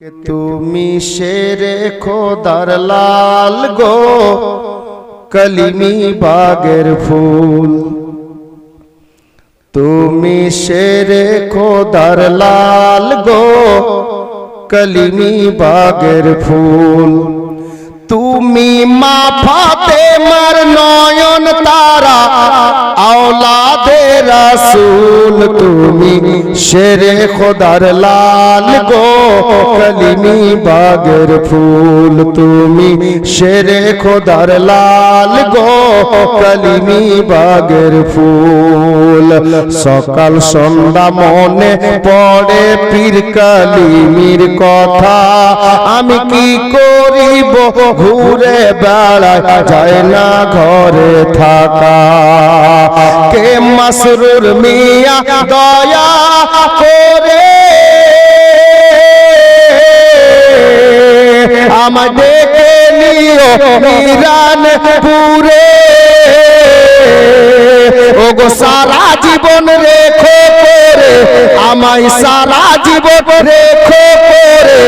কে তুমি শেরে খোদার লাল গো কলিমি বাগের ফুল। তুমি শেরে খোদার লাল গো কলিমি বাগের ফুল। তুমি মা ফাতে মার নয়ন তারা রাসূল, তুমি শেরে খোদার লাল গো, কলিমি বাগের ফুল। তুমি শেরে খোদার লাল গো, কলিমি বাগের ফুল। সকাল সন্ধ্যা মনে পড়ে পীর কালিমির কথা। আমি কি করিব? ঘুরে বেড়ায় যায় না ঘরে থাকা। কে মাসরুর মিয়া দয়া করে? ডেকে নিও মিরান পুরে ও গো সারা জীবন রেখো করে, আমায় সারা জীবন রেখো করে,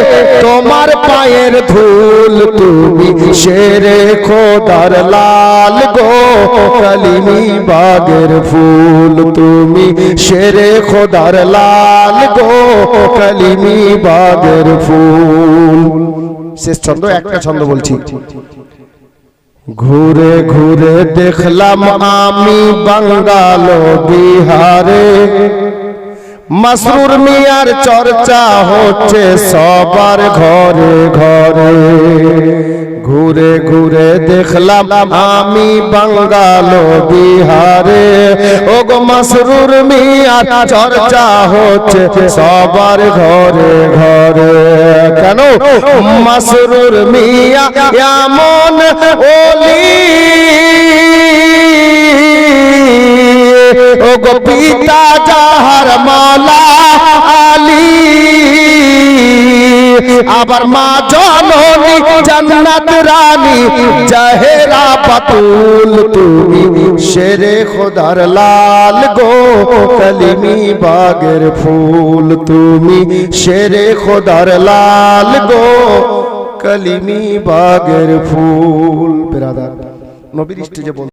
তোমার পায়ের ধুল তুমি শেরে খোদার লাল গো কালিমি বাগের ফুল তুমি শেরে খোদার লাল গো কালিমি বাগের ফুল। শেষ ছন্দ, একটা ছন্দ বলছি। ঘুরে ঘুরে দেখলাম আমি বাঙ্গাল বিহারে। মাসরুর মিয়ার চর্চা হচ্ছে সবার ঘরে ঘরে। ঘুরে ঘুরে দেখলাম আমি বাঙ্গাল বিহারে। ও গো মাসরুর মিয়ার চর্চা হচ্ছে সবার ঘরে ঘরে। কেন? মাসরুর মিয়া এমন ওলি। ও গো পিতা যাহার মালা আলী। আবার মা জননী জান্নাত রানী, জাহেরা পাতুল তুমি। শেরে খোদার লাল গো কলিমি বাগের ফুল তুমি। শেরে খোদার লাল গো কলিমি বাগের ফুল। বেরাদার নবীর স্টেজে বল